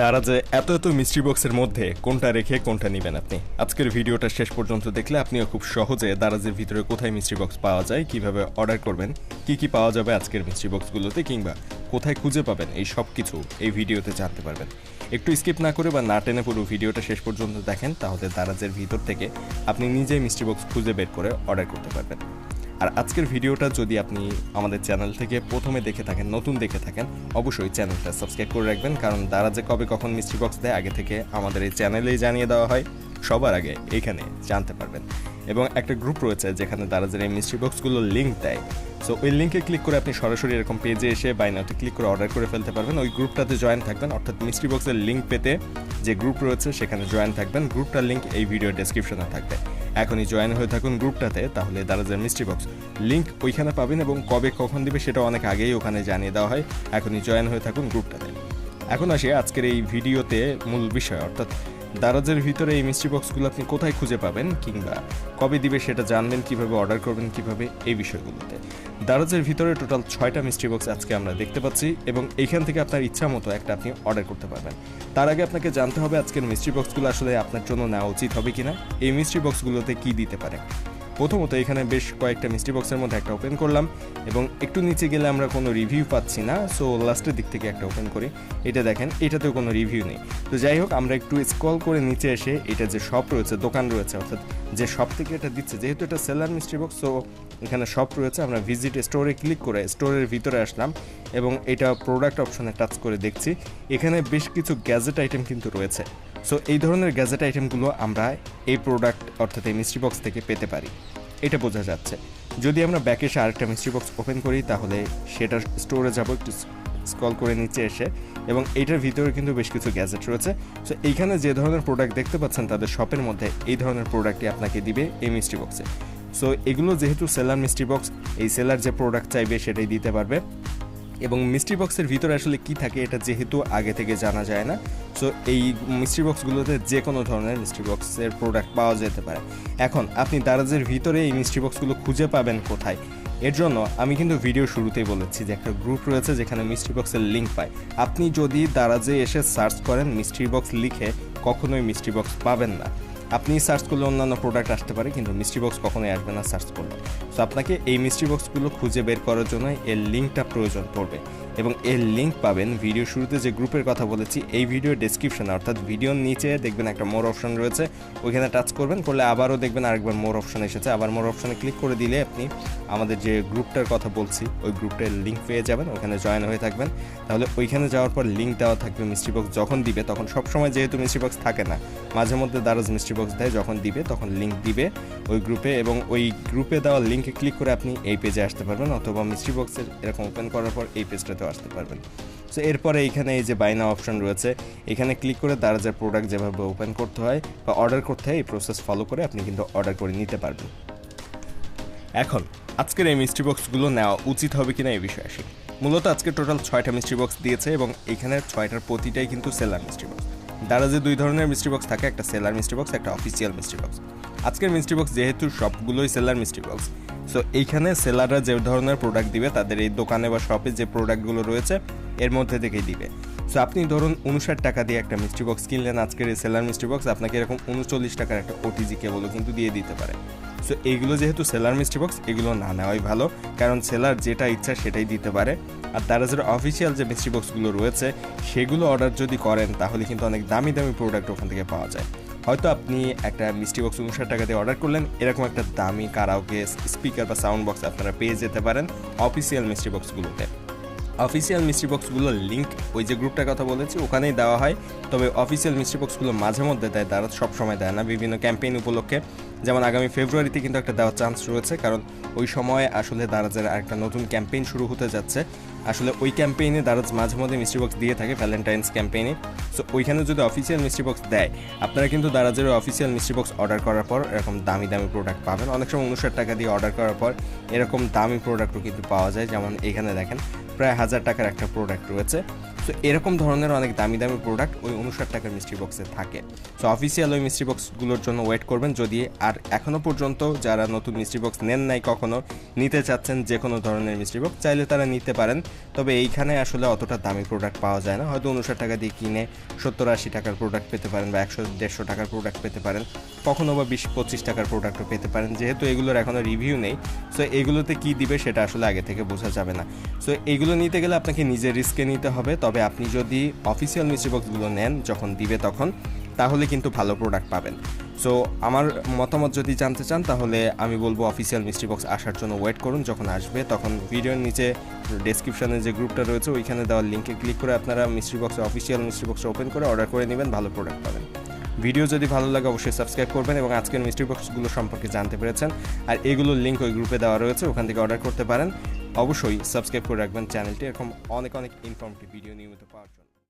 দারাজে এত এত মিস্ট্রি বক্সের মধ্যে কোনটা রেখে কোনটা নেবেন আপনি? আজকের ভিডিওটা শেষ পর্যন্ত দেখলে আপনিও খুব সহজে দারাজের ভিতরে কোথায় মিস্ট্রি বক্স পাওয়া যায়, কীভাবে অর্ডার করবেন, কি কি পাওয়া যাবে আজকের মিস্ট্রি বক্সগুলোতে কিংবা কোথায় খুঁজে পাবেন, এই সব কিছু এই ভিডিওতে জানতে পারবেন। একটু স্কিপ না করে বা না টেনে পুরো ভিডিওটা শেষ পর্যন্ত দেখেন, তাহলে দারাজের ভিতর থেকে আপনি নিজেই মিস্ট্রি বক্স খুঁজে বের করে অর্ডার করতে পারবেন। আর আজকের ভিডিওটা যদি আপনি আমাদের চ্যানেল থেকে প্রথমে দেখে থাকেন, নতুন দেখে থাকেন, অবশ্যই চ্যানেলটা সাবস্ক্রাইব করে রাখবেন, কারণ দ্বারা যে কবে কখন মিস্ট্রি বক্স দেয়, আগে থেকে আমাদের এই চ্যানেলেই জানিয়ে দেওয়া হয়। সবার আগে এইখানে জানতে পারবেন। এবং একটা গ্রুপ রয়েছে যেখানে দারাজের এই মিস্ট্রি বক্সগুলোর লিঙ্ক দেয়। সো ওই লিঙ্কে ক্লিক করে আপনি সরাসরি এরকম পেজে এসে বাইনাতে ক্লিক করে অর্ডার করে ফেলতে পারবেন। ওই গ্রুপটাতে জয়েন থাকবেন। অর্থাৎ মিস্ট্রি বক্সের লিঙ্ক পেতে যে গ্রুপ রয়েছে, সেখানে জয়েন থাকবেন। গ্রুপটার লিঙ্ক এই ভিডিও ডেসক্রিপশনে থাকবে। এখনই জয়েন হয়ে থাকুন গ্রুপটাতে, তাহলে দারাজের মিস্ট্রি বক্স লিঙ্ক ওইখানে পাবেন এবং কবে কখন দিবে সেটা অনেক আগেই ওখানে জানিয়ে দেওয়া হয়। এখনই জয়েন হয়ে থাকুন গ্রুপটাতে। এখন আসে আজকের এই ভিডিওতে মূল বিষয়, অর্থাৎ দারাজের ভিতরে এই মিস্ট্রি বক্সগুলো আপনি কোথায় খুঁজে পাবেন কিংবা কবে দিবে সেটা জানবেন, কীভাবে অর্ডার করবেন, কীভাবে এই বিষয়গুলোতে। দারাজের ভিতরে টোটাল ছয়টা মিস্ট্রি বক্স আজকে আমরা দেখতে পাচ্ছি এবং এখান থেকে আপনার ইচ্ছা মতো একটা আপনি অর্ডার করতে পারবেন। তার আগে আপনাকে জানতে হবে আজকের মিস্ট্রি বক্সগুলো আসলে আপনার জন্য নেওয়া উচিত হবে কিনা, এই মিস্ট্রি বক্সগুলোতে কি দিতে পারে। প্রথমত এখানে বেশ কয়েকটা মিস্ট্রি বক্সের মধ্যে একটা ওপেন করলাম এবং একটু নিচে গেলে আমরা কোনো রিভিউ পাচ্ছি না সো লাস্টের দিক থেকে একটা ওপেন করি। এটা দেখেন, এটাতেও কোনো রিভিউ নেই। তো যাই হোক, আমরা একটু স্ক্রল করে নিচে এসে এটা যে শপ রয়েছে, দোকান রয়েছে, অর্থাৎ যে শপ থেকে এটা দিচ্ছে, যেহেতু এটা সেলার মিস্ট্রি বক্স সো এখানে শপ রয়েছে, আমরা ভিজিট স্টোরে ক্লিক করে স্টোরের ভিতরে আসলাম এবং এটা প্রোডাক্ট অপশনে টাচ করে দেখছি। এখানে বেশ কিছু গ্যাজেট আইটেম কিন্তু রয়েছে। সো এই ধরনের গ্যাজেট আইটেমগুলো আমরা এই প্রোডাক্ট অর্থাৎ এই মিস্ট্রি বক্স থেকে পেতে পারি। এটা বোঝা যাচ্ছে। যদি আমরা ব্যাকে এসে আরেকটা মিস্ট্রি বক্স ওপেন করি, তাহলে সেটার স্টোরে যাব, একটু স্কল করে নিচে এসে। এবং এইটার ভিতরে কিন্তু বেশ কিছু গ্যাজেট রয়েছে। সো এইখানে যে ধরনের প্রোডাক্ট দেখতে পাচ্ছেন, তাদের শপের মধ্যে এই ধরনের প্রোডাক্টই আপনাকে দিবে এই মিস্ট্রি বক্সে সো এগুলো যেহেতু সেলার মিস্ট্রি বক্স এই সেলার যে প্রোডাক্ট চাইবে, সেটাই দিতে পারবে। এবং মিস্ট্রি বক্সের ভিতরে আসলে কি থাকে এটা যেহেতু আগে থেকে জানা যায় না সো এই মিস্ট্রি বক্সগুলোতে যে কোনো ধরনের মিস্ট্রি বক্সের প্রোডাক্ট পাওয়া যেতে পারে। এখন আপনি দারাজের ভিতরে এই মিস্ট্রি বক্সগুলো খুঁজে পাবেন কোথায়? এর জন্য আমি কিন্তু ভিডিও শুরুতেই বলেছি যে একটা গ্রুপ রয়েছে যেখানে মিস্ট্রি বক্সের লিঙ্ক পায়। আপনি যদি দারাজে এসে সার্চ করেন মিস্ট্রি বক্স লিখে কখনোই মিস্ট্রি বক্স পাবেন না। আপনি সার্চ করলে অন্যান্য প্রোডাক্ট আসতে পারে, কিন্তু মিস্ট্রি বক্স কখনোই আসবে না সার্চ করলে। সো আপনাকে এই মিস্ট্রি বক্সগুলো খুঁজে বের করার জন্য এর লিঙ্কটা প্রয়োজন পড়বে এবং এর লিঙ্ক পাবেন ভিডিও শুরুতে যে গ্রুপের কথা বলেছি, এই ভিডিও ডেসক্রিপশনে অর্থাৎ ভিডিওর নিচে দেখবেন একটা মোর অপশন রয়েছে, ওইখানে টাচ করবেন, করলে আবারও দেখবেন আরেকবার মোর অপশন এসেছে। আবার মোর অপশনে ক্লিক করে দিলে আপনি আমাদের যে গ্রুপটার কথা বলছি, ওই গ্রুপটার লিঙ্ক পেয়ে যাবেন, ওখানে জয়েন হয়ে থাকবেন। তাহলে ওইখানে যাওয়ার পর লিঙ্ক দেওয়া থাকবে মিস্ট্রি বক্স যখন দিবে, তখন সবসময় যেহেতু মিস্ট্রি বক্স থাকে না মাঝে মধ্যে দারাজ মিস্ট্রি বক্স দেয়, যখন দিবে, তখন লিঙ্ক দিবে ওই গ্রুপে এবং ওই গ্রুপে দেওয়া লিঙ্কে ক্লিক করে আপনি এই পেজে আসতে পারবেন অথবা মিস্ট্রি বক্সের এরকম ওপেন করার পর এই পেজটাতেও আসতে পারবেন। সো এরপরে এইখানে এই যে বাইনা অপশন রয়েছে, এখানে ক্লিক করে দারাজের প্রোডাক্ট যেভাবে ওপেন করতে হয় বা অর্ডার করতে হয়, এই প্রসেস ফলো করে আপনি কিন্তু অর্ডার করে নিতে পারবেন। এখন, আজকের এই মিস্ট্রি বক্সগুলো নেওয়া উচিত হবে কিনা এই বিষয়ে আসি। মূলত আজকে টোটাল ছয়টা মিস্ট্রি বক্স দিয়েছে এবং এখানে ছয়টার প্রতিটাই কিন্তু সেলার মিস্ট্রি বক্স দারাজে দুই ধরনের মিস্ট্রি বক্স থাকে, একটা সেলার মিস্ট্রি বক্স একটা অফিসিয়াল মিস্ট্রি বক্স আজকের মিস্ট্রি বক্স যেহেতু সবগুলোই সেলার মিস্ট্রি বক্স সো এইখানে সেলাররা যে ধরনের প্রোডাক্ট দিবে, তাদের এই দোকানে বা শপে যে প্রোডাক্টগুলো রয়েছে, এর মধ্যে থেকেই দিবে। সো আপনি ধরুন উনষাট টাকা দিয়ে একটা মিস্ট্রি বক্স কিনলেন, আজকের এই সেলার মিস্ট্রি বক্স আপনাকে এরকম উনচল্লিশ টাকার একটা ওটিজি কেবলও কিন্তু দিয়ে দিতে পারে। সো এইগুলো যেহেতু সেলার মিস্ট্রি বক্স এগুলো না নেওয়াই ভালো, কারণ সেলার যেটা ইচ্ছা সেটাই দিতে পারে। আর তারা যারা অফিসিয়াল যে মিস্ট্রি বক্সগুলো রয়েছে, সেগুলো অর্ডার যদি করেন, তাহলে কিন্তু অনেক দামি দামি প্রোডাক্ট ওখান থেকে পাওয়া যায়। হয়তো আপনি একটা মিষ্টি বক্স উনষাট টাকা দিয়ে অর্ডার করলেন, এরকম একটা দামি কারাওকে, স্পিকার বা সাউন্ড বক্স আপনারা পেয়ে যেতে পারেন অফিসিয়াল মিষ্টি বক্সগুলোতে অফিসিয়াল মিস্ট্রি বক্সগুলোর লিঙ্ক ওই যে গ্রুপটার কথা বলেছি, ওখানেই দেওয়া হয়। তবে অফিসিয়াল মিস্ট্রি বক্সগুলো মাঝে মধ্যে দেয়, তারা সবসময় দেয় না। বিভিন্ন ক্যাম্পেইন উপলক্ষে যেমন আগামী ফেব্রুয়ারিতে কিন্তু একটা দেওয়ার চান্স রয়েছে, কারণ ওই সময়ে আসলে দারাজের একটা নতুন ক্যাম্পেইন শুরু হতে যাচ্ছে। আসলে ওই ক্যাম্পেইনে দারাজ মাঝে মধ্যে মিস্ট্রি বক্স দিয়ে থাকে ভ্যালেন্টাইন্স ক্যাম্পেইনে সো ওইখানে যদি অফিসিয়াল মিস্ট্রি বক্স দেয়, আপনারা কিন্তু দারাজের অফিসিয়াল মিস্ট্রি বক্স অর্ডার করার পর এরকম দামি দামি প্রোডাক্ট পাবেন। অনেক সময় উনষাট টাকা দিয়ে অর্ডার করার পর এরকম দামি প্রোডাক্টও কিন্তু পাওয়া যায়। যেমন এখানে দেখেন, প্রায় হাজার টাকার একটা প্রোডাক্ট রয়েছে। সো এরকম ধরনের অনেক দামি দামি প্রোডাক্ট ওই উনষাট টাকার মিস্ট্রি বক্সে থাকে। সো অফিসিয়াল ওই মিস্ট্রি বক্সগুলোর জন্য ওয়েট করবেন যদি, আর এখনও পর্যন্ত যারা নতুন মিস্ট্রি বক্স নেন নাই কখনো, নিতে চাচ্ছেন যে কোনো ধরনের মিস্ট্রি বক্স চাইলে তারা নিতে পারেন। তবে এইখানে আসলে অতটা দামি প্রোডাক্ট পাওয়া যায় না। হয়তো উনষাট টাকা দিয়ে কিনে সত্তর আশি টাকার প্রোডাক্ট পেতে পারেন বা একশো দেড়শো টাকার প্রোডাক্ট পেতে পারেন। কখনো বা বিশ পঁচিশ টাকার প্রোডাক্টও পেতে পারেন। যেহেতু এগুলোর এখনও রিভিউ নেই সো এগুলোতে কী দিবে সেটা আসলে আগে থেকে বোঝা যাবে না। সো এইগুলো নিতে গেলে আপনাকে নিজের রিস্কে নিতে হবে। তবে আপনি যদি অফিসিয়াল মিস্ট্রি বক্সগুলো নেন যখন দিবে তখন, তাহলে কিন্তু ভালো প্রোডাক্ট পাবেন। সো আমার মতামত যদি জানতে চান, তাহলে আমি বলব অফিসিয়াল মিস্ট্রি বক্স আসার জন্য ওয়েট করুন, যখন আসবে। তখন ভিডিওর নিচে ডেসক্রিপশনে যে গ্রুপটা রয়েছে, ওইখানে দেওয়ার লিঙ্কে ক্লিক করে আপনারা mystery box official mystery box open করে অর্ডার করে নেবেন, ভালো প্রোডাক্ট পাবেন। ভিডিও যদি ভালো লাগে, অবশ্যই সাবস্ক্রাইব করবেন এবং আজকের মিস্ট্রি বক্সগুলো সম্পর্কে জানতে পেরেছেন। আর এগুলোর লিঙ্ক ওই গ্রুপে দেওয়া রয়েছে, ওখান থেকে অর্ডার করতে পারেন। অবশ্যই সাবস্ক্রাইব করে রাখবেন চ্যানেলটি। এরকম অনেক অনেক ইনফর্মেটিভ ভিডিও নিয়মিত পাওয়ার জন্য।